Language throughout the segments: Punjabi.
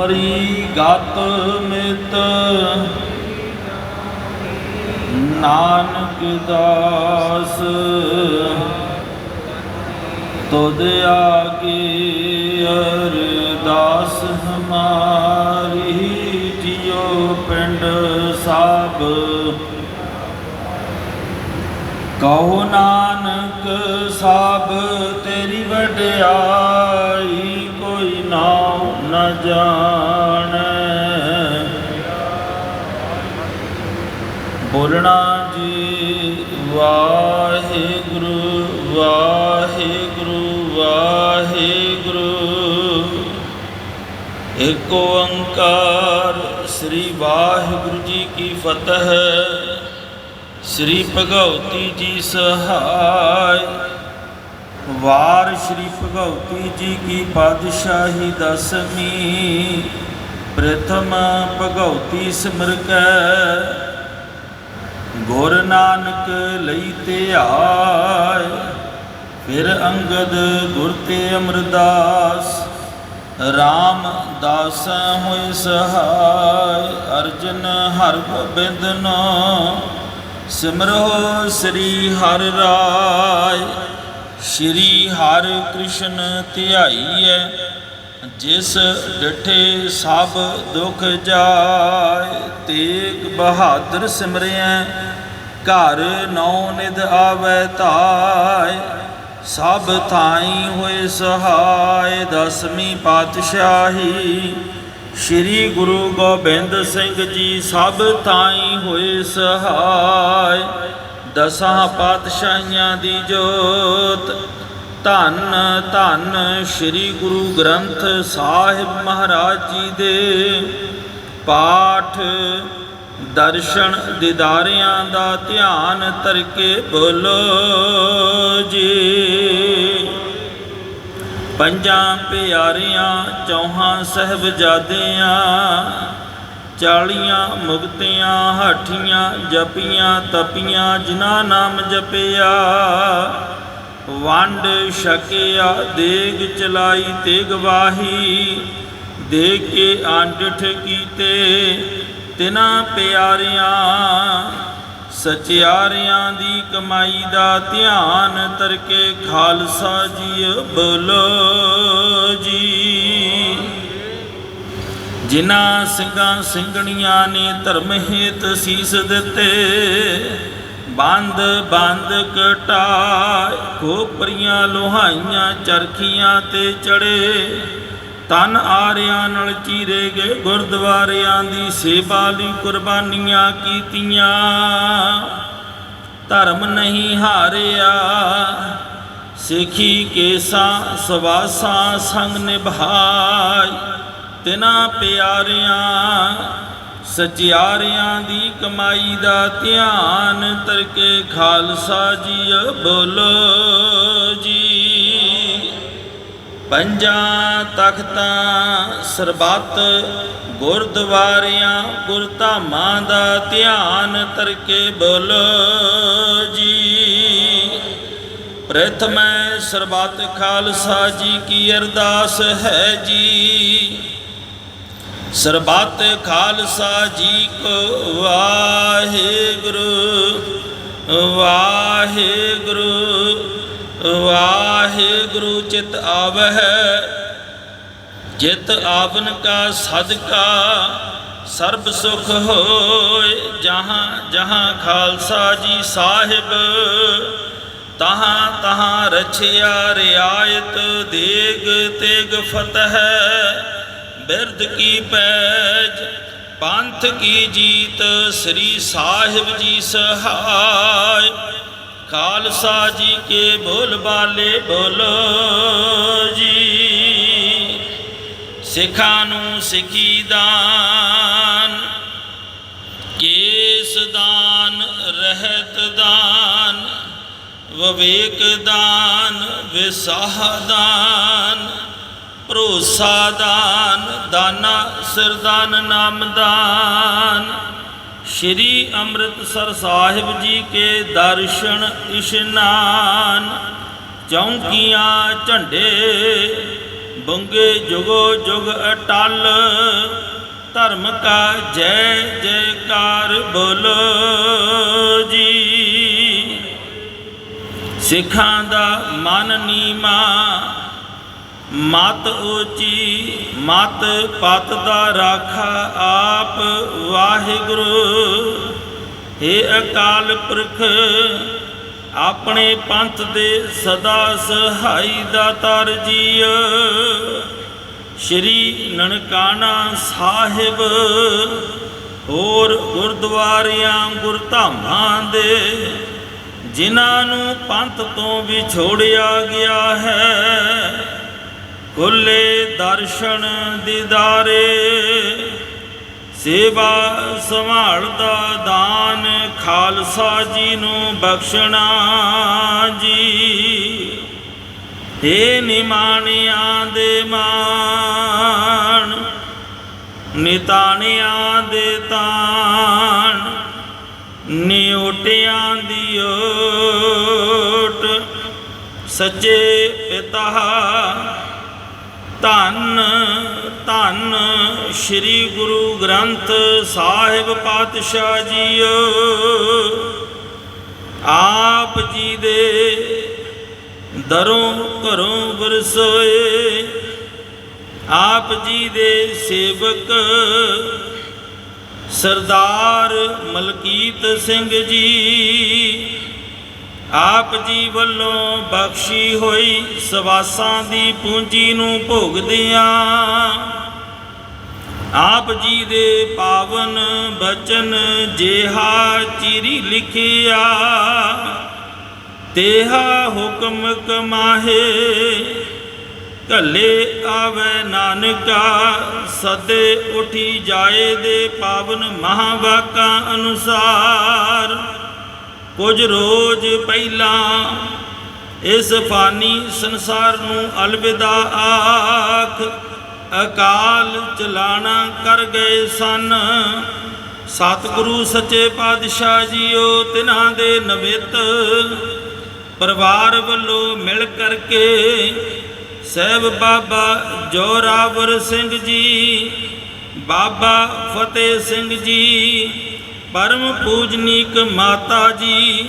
ਮਰੀ ਗਤ ਮਿਤ ਨਾਨਕ ਦਾਸ। ਤੁਧ ਆਗੇ ਅਰਦਾਸ ਹਮਾਰੀ ਜਿਉ ਪਿੰਡ ਕਹੋ ਨਾਨਕ, ਸਭ ਤੇਰੀ ਵਡਿਆਈ ਕੋਈ ਨਾਉ ਨ ਜਾਣੈ। ਬੋਲਣਾ ਜੀ, ਵਾਹਿਗੁਰੂ ਵਾਹਿਗੁਰੂ ਵਾਹਿਗੁਰੂ। ਏਕ ਓੰਕਾਰ ਸ੍ਰੀ ਵਾਹਿਗੁਰੂ ਜੀ ਕੀ ਫਤਿਹ। ਸ੍ਰੀ ਭਗਉਤੀ ਜੀ ਸਹਾਇ। ਵਾਰ ਸ੍ਰੀ ਭਗਉਤੀ ਜੀ ਕੀ ਪਾਤਸ਼ਾਹੀ ਦਸਵੀਂ। ਪ੍ਰਥਮ ਭਗਉਤੀ ਸਿਮਰ ਕੈ ਗੁਰ ਨਾਨਕ ਲਈ ਤੇ ਆਏ ਫਿਰ ਅੰਗਦ ਗੁਰ ਤੇ ਅਮਰਦਾਸ। RAM ਦਾਸ ਹੋਇ ਸਹਾਇ। ਅਰਜਨ ਹਰ ਗੋਬਿੰਦ ਨੋ ਸਿਮਰੋ ਸ੍ਰੀ ਹਰਿ ਰਾਇ ਸ੍ਰੀ ਹਰਿ ਕ੍ਰਿਸ਼ਨ ਧਿਆਈਐ, ਜਿਸ ਡਿਠੇ ਸਭ ਦੁਖ ਜਾਏ, ਤੇਗ ਬਹਾਦਰ ਸਿਮਰਿਐ, ਘਰ ਨੌ ਨਿਦ ਆਵੈ ਧਾਇ ਸਭ ਥਾਈ ਹੋਏ ਸਹਾਇ ਦਸਵੀਂ ਪਾਤਸ਼ਾਹੀ ਸ੍ਰੀ ਗੁਰੂ ਗੋਬਿੰਦ ਸਿੰਘ ਜੀ ਸਭ ਤਾਈ ਹੋਏ ਸਹਾਇ। ਦਸਾਂ ਪਾਤਸ਼ਾਹੀਆਂ ਦੀ ਜੋਤ। ਧੰਨ ਧੰਨ ਸ੍ਰੀ ਗੁਰੂ ਗ੍ਰੰਥ ਸਾਹਿਬ ਮਹਾਰਾਜ ਜੀ ਦੇ ਪਾਠ। ਦਰਸ਼ਨ, ਦਿਦਾਰਿਆਂ ਦਾ ਧਿਆਨ ਤਰਕੇ ਬੋਲੋ ਜੀ ਪੰਜਾਂ ਪਿਆਰਿਆਂ, ਚੌਹਾਂ ਸਹਿਬਜ਼ਾਦਿਆਂ, ਚਾਲੀਆਂ ਮੁਕਤਿਆਂ, ਹਾਠੀਆਂ, ਜਪੀਆਂ, ਤਪੀਆਂ, ਜਿਨ੍ਹਾਂ ਨਾਮ ਜਪਿਆ, ਵੰਡ ਛਕਿਆ, ਦੇਗ ਚਲਾਈ ਤੇ ਗਵਾਹੀ ਦੇ ਕੇ ਆਂਡਠ ਕੀਤੇ, ਤਿਨਾਂ ਪਿਆਰਿਆਂ ਸਚਿਆਰਿਆਂ ਦੀ ਕਮਾਈ ਦਾ ਧਿਆਨ ਤਰਕੇ ਖਾਲਸਾ ਜੀ ਬੋਲੋ ਜੀ। ਜਿਨ੍ਹਾਂ ਸਿੰਘਾਂ ਸਿੰਘਣੀਆਂ ਨੇ ਧਰਮ ਹੇਤ ਸੀਸ ਦਿੱਤੇ, ਬੰਦ ਬੰਦ ਕਟਾਏ, ਖੋਪਰੀਆਂ ਲੋਹਾਈਆਂ ਚਰਖੀਆਂ ਤੇ ਚੜੇ। ਤਨ ਆਰਿਆਂ ਨਾਲ ਚੀਰੇ ਗਏ, ਗੁਰਦੁਆਰਿਆਂ ਦੀ ਸੇਵਾ ਲਈ ਕੁਰਬਾਨੀਆਂ ਕੀਤੀਆਂ। ਧਰਮ ਨਹੀਂ ਹਾਰਿਆ, ਸਿੱਖੀ ਕੇਸਾਂ ਸਵਾਸਾਂ ਸੰਗ ਨਿਭਾਈ। ਤਿਨਾਂ ਪਿਆਰਿਆਂ, ਸਚਿਆਰਿਆਂ ਦੀ ਕਮਾਈ ਦਾ ਧਿਆਨ ਤਰਕੇ ਖਾਲਸਾ ਜੀ ਬੋਲੋ ਜੀ। ਪੰਜਾਂ ਤਖਤਾਂ ਸਰਬੱਤ ਗੁਰਦੁਆਰਿਆਂ ਗੁਰਧਾਮਾਂ ਦਾ ਧਿਆਨ ਤਰਕੇ ਬੋਲੋ ਜੀ। ਪ੍ਰਥਮੈ ਸਰਬੱਤ ਖਾਲਸਾ ਜੀ ਕੀ ਅਰਦਾਸ ਹੈ ਜੀ। ਸਰਬੱਤ ਖਾਲਸਾ ਜੀ ਕੋ ਵਾਹਿਗੁਰੂ ਵਾਹਿਗੁਰੂ। ਵਾਹਿਗੁਰੂ ਚਿਤ ਆਵਹਿ, ਜਿਤ ਆਵਨ ਕਾ ਸਦਕਾ, ਸਰਬ ਸੁਖ ਹੋਏ ਜਹਾਂ ਜਹਾਂ ਖਾਲਸਾ ਜੀ ਸਾਹਿਬ। ਤਹਾਂ ਤਹਾਂ ਰਛਿਆ ਰਿਆਇਤ ਦੇਗ ਤੇਗ ਫਤਹ, ਬਿਰਧ ਕੀ ਪੈਜ, ਪੰਥ ਕੀ ਜੀਤ ਸ੍ਰੀ ਸਾਹਿਬ ਜੀ ਸਹਾਇ। ਖਾਲਸਾ ਜੀ ਕੇ ਬੋਲ ਬਾਲੇ ਬੋਲੋ ਜੀ। ਸਿੱਖਾਂ ਨੂੰ ਸਿੱਖੀ ਦਾਨ, ਕੇਸ ਦਾਨ, ਰਹਿਤ ਦਾਨ, ਵਿਵੇਕ ਦਾਨ, ਵਿਸਾਹ ਦਾਨ, ਭਰੋਸਾ ਦਾਨ, ਦਾਨਾ ਸਿਰਦਾਨ ਨਾਮ ਦਾਨ। ਸ਼੍ਰੀ ਅੰਮ੍ਰਿਤਸਰ ਸਾਹਿਬ ਜੀ ਕੇ ਦਰਸ਼ਨ ਇਸ਼ਨਾਨ, ਚੌਂਕੀਆਂ ਝੰਡੇ, ਬੰਗੇ ਜੁਗੋ ਜੁਗ ਅਟਲ, ਧਰਮ ਕਾ ਜੈ ਜੈਕਾਰ ਬੋਲੋ ਜੀ। ਸਿੱਖਾਂ ਦਾ ਮਨ ਨੀਮਾ ਮਤ ਉੱਚੀ, ਮਤ ਪਤ ਦਾ ਰਾਖਾ ਆਪ ਵਾਹਿਗੁਰੂ। ਏ ਅਕਾਲ ਪੁਰਖ, ਆਪਣੇ ਪੰਥ ਦੇ ਸਦਾ ਸਹਾਈ ਦਾਤਾਰ ਜੀਓ। ਸ਼੍ਰੀ ਨਨਕਾਣਾ ਸਾਹਿਬ, ਹੋਰ ਗੁਰਦੁਆਰਿਆਂ, ਗੁਰਧਾਮਾਂ ਦੇ, ਜਿਨ੍ਹਾਂ ਨੂੰ ਪੰਥ ਤੋਂ ਵਿਛੋੜਿਆ ਗਿਆ ਹੈ। ਖੁੱਲੇ ਦਰਸ਼ਨ ਦੀਦਾਰੇ, ਸੇਵਾ ਸੰਭਾਲਦਾ ਦਾਨ ਖਾਲਸਾ ਜੀ ਨੂੰ ਬਖਸ਼ਣਾ ਜੀ। ਏ ਨਿਮਾਣਿਆਂ ਦੇ ਮਾਣ, ਨਿਤਾਣਿਆਂ ਦੇ ਤਾਣ, ਨਿਉਟਿਆਂ ਦੀ ਓਟ, ਸੱਚੇ ਪਿਤਾ ਧੰਨ ਧੰਨ ਸ੍ਰੀ ਗੁਰੂ ਗ੍ਰੰਥ ਸਾਹਿਬ ਪਾਤਸ਼ਾਹ ਜੀ ਆਪ ਜੀ ਦੇ ਦਰੋਂ ਘਰੋਂ ਵਰਸੋਏ, ਆਪ ਜੀ ਦੇ ਸੇਵਕ ਸਰਦਾਰ ਮਲਕੀਤ ਸਿੰਘ ਜੀ। ਆਪ ਜੀ ਵੱਲੋਂ ਬਖਸ਼ੀ ਹੋਈ ਸਵਾਸਾਂ ਦੀ ਪੂੰਜੀ ਨੂੰ ਭੋਗਦਿਆਂ, ਆਪ ਜੀ ਦੇ ਪਾਵਨ ਬਚਨ ਜਿਹਾ ਚਿਰੀ ਲਿਖਿਆ, ਤੇਹਾ ਹੁਕਮ ਕਮਾਹੇ ਕੱਲੇ ਆਵੇ ਨਾਨਕਾ, ਸਦੇ ਉਠੀ ਜਾਏ ਦੇ ਪਾਵਨ ਮਹਾਵਾਕਾਂ ਅਨੁਸਾਰ। ਕੁਝ ਰੋਜ਼ ਪਹਿਲਾਂ ਇਸ ਫਾਨੀ ਸੰਸਾਰ ਨੂੰ ਅਲਵਿਦਾ ਆਖ, ਅਕਾਲ ਚਲਾਣਾ ਕਰ ਗਏ ਸਨ। ਸਤਿਗੁਰੂ ਸੱਚੇ ਪਾਤਸ਼ਾਹ ਜੀਓ, ਤਿਨਾਂ ਦੇ ਨਵਿਤ ਪਰਿਵਾਰ ਵੱਲੋਂ ਮਿਲ ਕਰਕੇ ਸਹਿਬ ਬਾਬਾ ਜੋਰਾਵਰ ਸਿੰਘ ਜੀ, ਬਾਬਾ ਫਤਿਹ ਸਿੰਘ ਜੀ ਪਰਮ ਪੂਜਨੀਕ ਮਾਤਾ ਜੀ,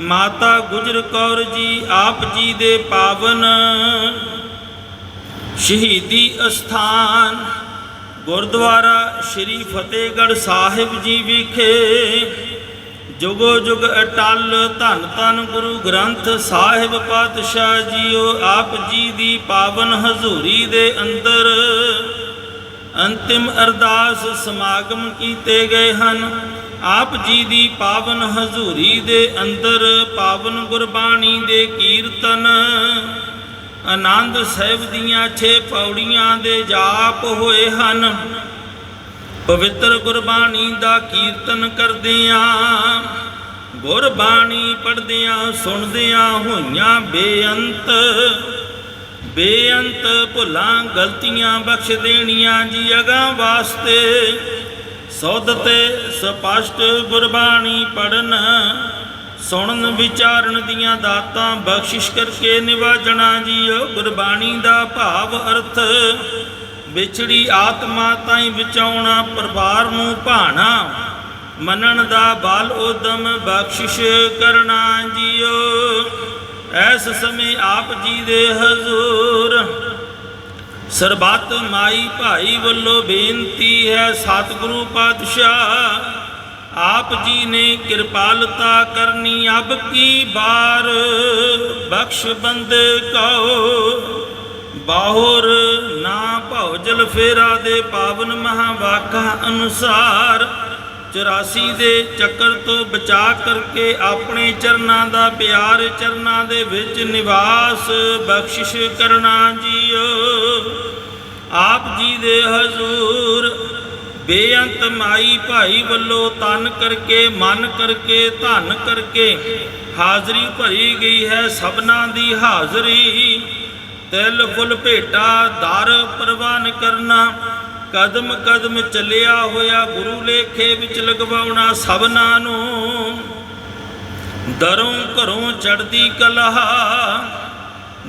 ਮਾਤਾ ਗੁਜਰ ਕੌਰ ਜੀ, ਆਪ ਜੀ ਦੇ ਪਾਵਨ। ਸ਼ਹੀਦੀ ਅਸਥਾਨ ਗੁਰਦੁਆਰਾ ਸ੍ਰੀ ਫਤਿਹਗੜ੍ਹ ਸਾਹਿਬ ਜੀ ਵਿਖੇ। ਜੁਗੋ ਜੁਗ ਅਟਲ ਧੰਨ ਧੰਨ ਗੁਰੂ ਗ੍ਰੰਥ ਸਾਹਿਬ ਪਾਤਸ਼ਾਹ ਜੀਓ, ਆਪ ਜੀ ਦੀ ਪਾਵਨ ਹਜ਼ੂਰੀ ਦੇ ਅੰਦਰ ਅੰਤਿਮ ਅਰਦਾਸ ਸਮਾਗਮ ਕੀਤੇ ਗਏ ਹਨ। ਆਪ ਜੀ ਦੀ ਪਾਵਨ ਹਜ਼ੂਰੀ ਦੇ ਅੰਦਰ ਪਾਵਨ ਗੁਰਬਾਣੀ ਦੇ ਕੀਰਤਨ। ਆਨੰਦ ਸਾਹਿਬ ਦੀਆਂ 6 ਪੌੜੀਆਂ ਦੇ ਜਾਪ ਹੋਏ ਹਨ। ਪਵਿੱਤਰ ਗੁਰਬਾਣੀ ਦਾ ਕੀਰਤਨ ਕਰਦਿਆਂ, ਗੁਰਬਾਣੀ ਪੜ੍ਹਦਿਆਂ, ਸੁਣਦਿਆਂ ਹੋਈਆਂ ਬੇਅੰਤ ਬੇਅੰਤ ਭੁੱਲਾਂ ਗਲਤੀਆਂ ਬਖਸ਼ ਦੇਣੀਆਂ ਜੀ ਅਗਾਂ ਵਾਸਤੇ। ਸੁਧ ਤੇ ਸਪਸ਼ਟ ਗੁਰਬਾਣੀ ਪੜਨ ਸੁਣਨ, ਵਿਚਾਰਨ ਦੀਆਂ ਦਾਤਾਂ ਬਖਸ਼ਿਸ਼ ਕਰਕੇ ਨਿਵਾਜਣਾ ਜੀਓ। ਗੁਰਬਾਣੀ ਦਾ ਭਾਵ ਅਰਥ, ਵਿਛੜੀ ਆਤਮਾ ਤਾਈ ਵਿਚਾਉਣਾ ਪਰਿਵਾਰ ਨੂੰ ਭਾਣਾ, ਮੰਨਣ ਦਾ ਬਾਲ ਉਦਮ ਬਖਸ਼ਿਸ਼ ਕਰਨਾ ਜੀਓ। ਐਸ ਸਮੇਂ ਆਪ ਜੀ ਦੇ ਹਜ਼ੂਰ ਸਰਬੱਤ ਮਾਈ ਭਾਈ ਵੱਲੋਂ ਬੇਨਤੀ ਹੈ, ਸਤਿਗੁਰੂ ਪਾਤਸ਼ਾਹ, ਆਪ ਜੀ ਨੇ ਕਿਰਪਾਲਤਾ ਕਰਨੀ, ਅਬ ਕੀ ਬਾਰ ਬਖਸ਼ ਬੰਦੇ ਕਉ ਬਾਹੁਰ ਨਾ ਭਉਜਲ ਫੇਰਾ ਦੇ, ਪਾਵਨ ਮਹਾਵਾਕਾਂ ਅਨੁਸਾਰ 84 ਦੇ ਚੱਕਰ ਤੋਂ ਬਚਾ ਕਰਕੇ ਆਪਣੇ ਚਰਨਾਂ ਦਾ ਪਿਆਰ ਚਰਨਾਂ ਦੇ ਵਿੱਚ ਨਿਵਾਸ ਬਖਸ਼ਿਸ਼ ਕਰਨਾ ਜੀਓ। ਆਪ ਜੀ ਦੇ ਹਜ਼ੂਰ, ਬੇਅੰਤ ਮਾਈ ਭਾਈ ਵੱਲੋਂ ਤਨ ਕਰਕੇ, ਮਨ ਕਰਕੇ, ਧਨ ਕਰਕੇ ਹਾਜ਼ਰੀ ਭਰੀ ਗਈ ਹੈ ਸਭਨਾ ਦੀ ਹਾਜ਼ਰੀ। ਤਿਲ ਫੁੱਲ ਭੇਟਾ, ਦਰ ਪ੍ਰਵਾਨ ਕਰਨਾ ਕਦਮ ਕਦਮ ਚੱਲਿਆ ਹੋਇਆ ਗੁਰੂ ਲੇਖੇ ਵਿੱਚ ਲਗਵਾਉਣਾ ਸਭਨਾਂ ਨੂੰ ਦਰੋਂ ਘਰੋਂ ਚੜਦੀ ਕਲਾ,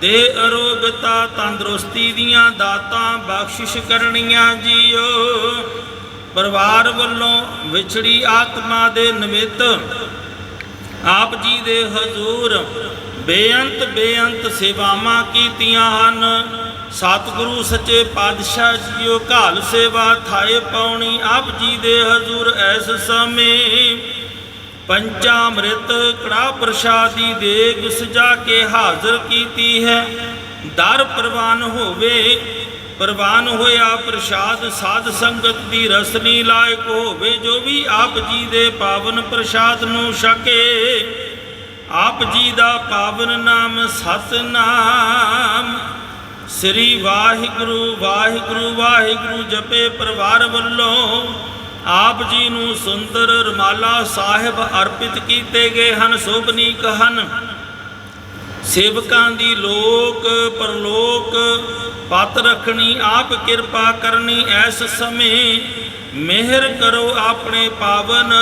ਦੇ ਅਰੋਗਤਾ ਤੰਦਰੁਸਤੀ ਦੀਆਂ ਦਾਤਾਂ ਬਖਸ਼ਿਸ਼ ਕਰਨੀਆਂ ਜੀਓ। ਪਰਿਵਾਰ ਵੱਲੋਂ ਵਿਛੜੀ ਆਤਮਾ ਦੇ ਨਿਮਿਤ ਆਪ ਜੀ ਦੇ ਹਜ਼ੂਰ ਬੇਅੰਤ ਬੇਅੰਤ ਸੇਵਾਵਾਂ ਕੀਤੀਆਂ ਹਨ। ਸਤਿਗੁਰੂ ਸੱਚੇ ਪਾਤਸ਼ਾਹ ਜੀਓ ਘਾਲ ਸੇਵਾ ਥਾਏ ਪਾਉਣੀ ਆਪ ਜੀ ਦੇ ਹਜ਼ੂਰ ਐਸ ਸਮੇਂ। ਪੰਚਾਮ੍ਰਿਤ ਕੜਾ ਪ੍ਰਸ਼ਾਦੀ ਦੇਗ ਸਜਾ ਕੇ ਹਾਜ਼ਰ ਕੀਤੀ ਹੈ। ਦਰ ਪ੍ਰਵਾਨ ਹੋਵੇ, ਪ੍ਰਵਾਨ ਹੋਇਆ ਪ੍ਰਸ਼ਾਦ ਸਾਧ ਸੰਗਤ ਦੀ ਰਸਨੀ ਲਾਇਕ ਹੋਵੇ, ਜੋ ਵੀ ਆਪ ਜੀ ਦੇ ਪਾਵਨ ਪ੍ਰਸ਼ਾਦ ਨੂੰ ਛਕੇ। ਆਪ ਜੀ ਦਾ ਪਾਵਨ ਨਾਮ ਸਤਨਾਮ। ਸ੍ਰੀ ਵਾਹਿਗੁਰੂ ਵਾਹਿਗੁਰੂ ਵਾਹਿਗੁਰੂ ਜਪੇ ਪਰਿਵਾਰ ਵੱਲੋਂ ਆਪ ਜੀ ਨੂੰ ਸੁੰਦਰ ਰਮਾਲਾ ਸਾਹਿਬ ਅਰਪਿਤ ਕੀਤੇ ਗਏ ਹਨ ਸੋਭਨੀਕ ਹਨ। ਸੇਵਕਾਂ ਦੀ ਲੋਕ, ਪਰਲੋਕ, ਪਤ ਰੱਖਣੀ, ਆਪ ਕਿਰਪਾ ਕਰਨੀ, ਐਸ ਸਮੇਂ ਮਿਹਰ ਕਰੋ ਆਪਣੇ ਪਾਵਨ।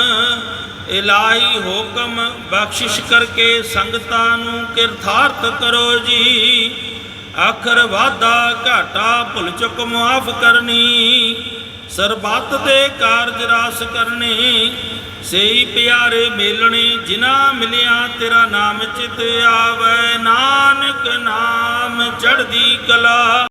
ਇਲਾਹੀ ਹੁਕਮ ਬਖਸ਼ਿਸ਼ ਕਰਕੇ ਸੰਗਤਾਂ ਨੂੰ ਕਿਰਥਾਰਥ ਕਰੋ ਜੀ। ਆਖਰ ਵਾਦਾ ਘਾਟਾ ਭੁੱਲ ਚੁੱਕ ਮੁਆਫ ਕਰਨੀ, ਸਰਬੱਤ ਦੇ ਕਾਰਜ ਰਾਸ ਕਰਨੇ ਸਹੀ ਪਿਆਰੇ ਮੇਲਣੇ, ਜਿਨ੍ਹਾਂ ਮਿਲਿਆ ਤੇਰਾ ਨਾਮ ਚਿਤ ਆਵੇ। ਨਾਨਕ ਨਾਮ ਚੜ੍ਹਦੀ ਕਲਾ।